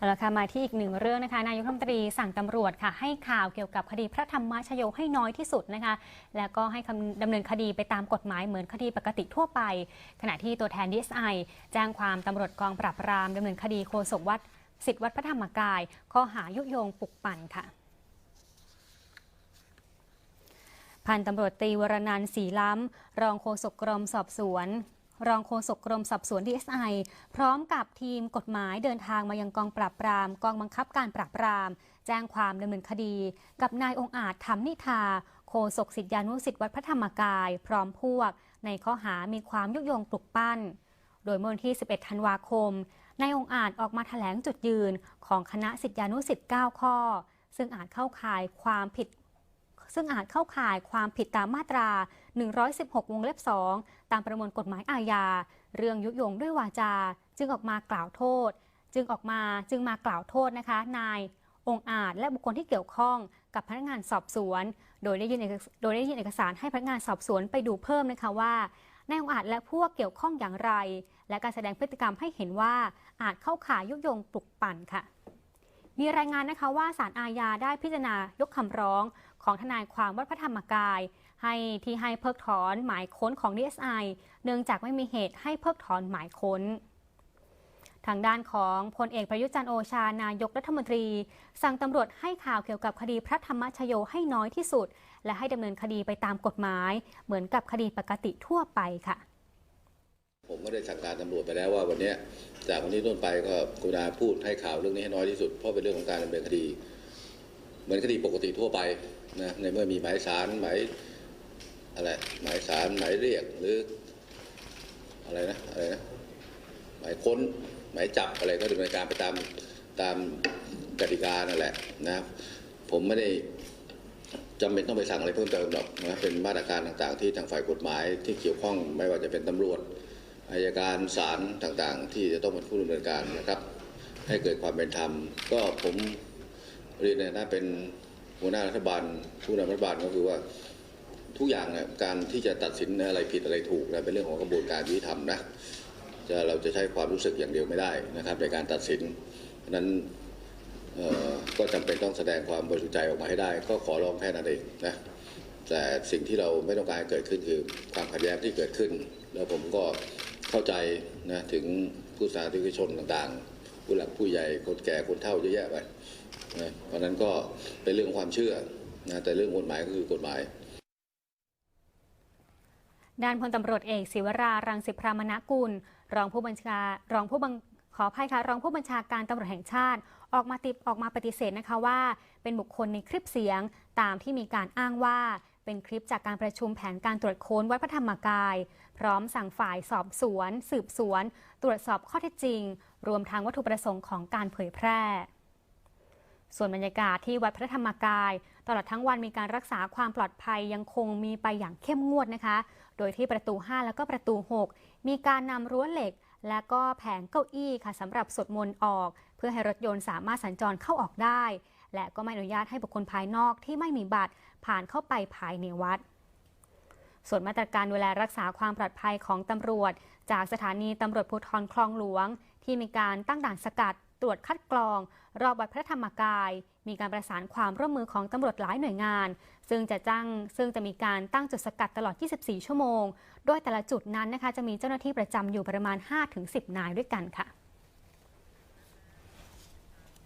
เอาละค่ะมาที่อีกหนึ่งเรื่องนะคะนายกรัฐมนตรีสั่งตำรวจค่ะให้ข่าวเกี่ยวกับคดีพระธรรมชโยให้น้อยที่สุดนะคะ แล้วก็ให้ดำเนินคดีไปตามกฎหมายเหมือนคดีปกติทั่วไป ขณะที่ตัวแทนดีไอแจ้งความตำรวจกองปราบปรามดำเนินคดีโฆษกวัดสิทธิวัดพระธรรมกาย ข้อหายุยงปลุกปั่นค่ะพันตำรวจตีวรนันท์ศรีล้ำ รองโฆษกกรมสอบสวน รองโฆษกกรมสอบสวนดีไอพร้อมกับทีมกฎหมายเดินทางมายังกองปราบปราม กองบังคับการปราบปราม แจ้งความดำเนินคดี กับนายองอาจธรรมนิทา โฆษกสิทธิานุสิทธิวัดพระธรรมกาย พร้อมพวก ในข้อหามีความยุยงปลุกปั้น โดยเมื่อวันที่ 11 ธันวาคมนายองอาจออกมาแถลงจุดยืนของคณะสิทธิานุสิทธิ์9ข้อ ซึ่งอาจเข้าข่ายความผิด ซึ่งอาจเข้าข่ายความผิดตามมาตรา 116 วงเล็บ 2 ตามประมวลกฎหมายอาญา เรื่องยุยงด้วยวาจา จึงออกมากล่าวโทษ จึงออกมาจึงมากล่าวโทษนะคะ นายองอาจและบุคคลที่เกี่ยวข้องกับพนักงานสอบสวน โดยได้ยื่นเอกโดยได้ยื่นเอกสารให้พนักงานสอบสวนไปดูเพิ่มนะคะว่านายองอาจและพวกเกี่ยวข้องอย่างไร และการแสดงพฤติกรรมให้เห็นว่าอาจเข้าข่ายยุยงปลุกปั่นค่ะ มีรายงานนะคะว่าศาลอาญาได้พิจารณายกคำร้องของทนายความวัดพระธรรมกาย ให้ที่ให้เพิกถอนหมายค้นของ DSI เนื่องจากไม่มีเหตุให้เพิกถอนหมายค้น ทางด้านของพลเอกประยุจันโอชานายกรัฐมนตรี สั่งตำรวจให้ข่าวเกี่ยวกับคดีพระธรรมชโยให้น้อยที่สุด และให้ดำเนินคดีไปตามกฎหมาย เหมือนกับคดีปกติทั่วไปค่ะ ผมก็ได้สั่งการตำรวจไปแล้วว่าวันนี้จากวันนี้ต้นไปก็กรุณาพูดให้ข่าวเรื่องนี้ให้น้อยที่สุดเพราะเป็นเรื่องของการดำเนินคดี เหมือนคดีปกติทั่วไปนะในเมื่อมีหมายสารหมายอะไรหมายสารหมายเรียกหรืออะไรนะอะไรนะหมายค้นหมายจับอะไรก็ดำเนินการไปตามตามกติกานั่นแหละนะผมไม่ได้จำเป็นต้องไปสั่งอะไรเพิ่มเติมหรอกนะเป็นมาตรการต่างๆ ที่ทางฝ่ายกฎหมายที่เกี่ยวข้องไม่ว่าจะเป็นตำรวจ อายการศาลต่างๆ ที่จะต้องเป็นผู้ดำเนินการนะครับ ให้เกิดความเป็นธรรม ก็ผมเรียนในฐานะเป็นหัวหน้ารัฐบาลผู้นำรัฐบาลก็คือว่าทุกอย่างเนี่ยการที่จะตัดสินอะไรผิดอะไรถูกนะเป็นเรื่องของกระบวนการยุติธรรมนะจะเราจะใช้ความรู้สึกอย่างเดียวไม่ได้นะครับ ในการตัดสินนั้นก็จำเป็นต้องแสดงความบริสุทธิ์ใจออกมาให้ได้ ก็ขอร้องแค่นั้นเองนะแต่สิ่งที่เราไม่ต้องการให้เกิดขึ้นคือความขัดแย้งที่เกิดขึ้น แล้วผมก็ เข้าใจนะถึงผู้สาธารณชนต่างๆ ผู้หลักผู้ใหญ่คนแก่คนเฒ่าเยอะแยะไปนะเพราะนั้นก็เป็นเรื่องของความเชื่อนะแต่เรื่องกฎหมายก็คือกฎหมายด้านพลตำรวจเอกศิวรารังสิพรามณกุล รองผู้บัญชารองผู้บังขออภัยค่ะรองผู้บัญชาการตำรวจแห่งชาติ ออกมาติดออกมาปฏิเสธนะคะว่า เป็นบุคคลในคลิปเสียงตามที่มีการอ้างว่า เป็นคลิปจากการประชุมแผนการตรวจค้นวัดพระธรรมกาย พร้อมสั่งฝ่ายสอบสวน สืบสวน ตรวจสอบข้อเท็จจริง รวมทั้งวัตถุประสงค์ของการเผยแพร่ ส่วนบรรยากาศที่วัดพระธรรมกาย ตลอดทั้งวันมีการรักษาความปลอดภัยยังคงมีไปอย่างเข้มงวดนะคะ โดยที่ประตู 5 แล้วก็ประตู 6 มีการนำรั้วเหล็ก และก็แผงเก้าอี้ค่ะสำหรับสวดมนต์ออก พื่อให้รถยนต์สามารถสัญจรเข้าออกได้ และก็ไม่อนุญาตให้บุคคลภายนอกที่ไม่มีบัตรผ่านเข้าไปภายในวัด ส่วนมาตรการดูแลรักษาความปลอดภัยของตำรวจ จากสถานีตำรวจภูธรคลองหลวง ที่มีการตั้งด่านสกัดตรวจคัดกรอง รอบวัดพระธรรมกาย มีการประสานความร่วมมือของตำรวจหลายหน่วยงาน ซึ่งจะจ้างซึ่งจะมีการตั้งจุดสกัดตลอด 24 ชั่วโมง โดยแต่ละจุดนั้นนะคะจะมีเจ้าหน้าที่ประจำอยู่ประมาณ 5-10 นายด้วยกันค่ะ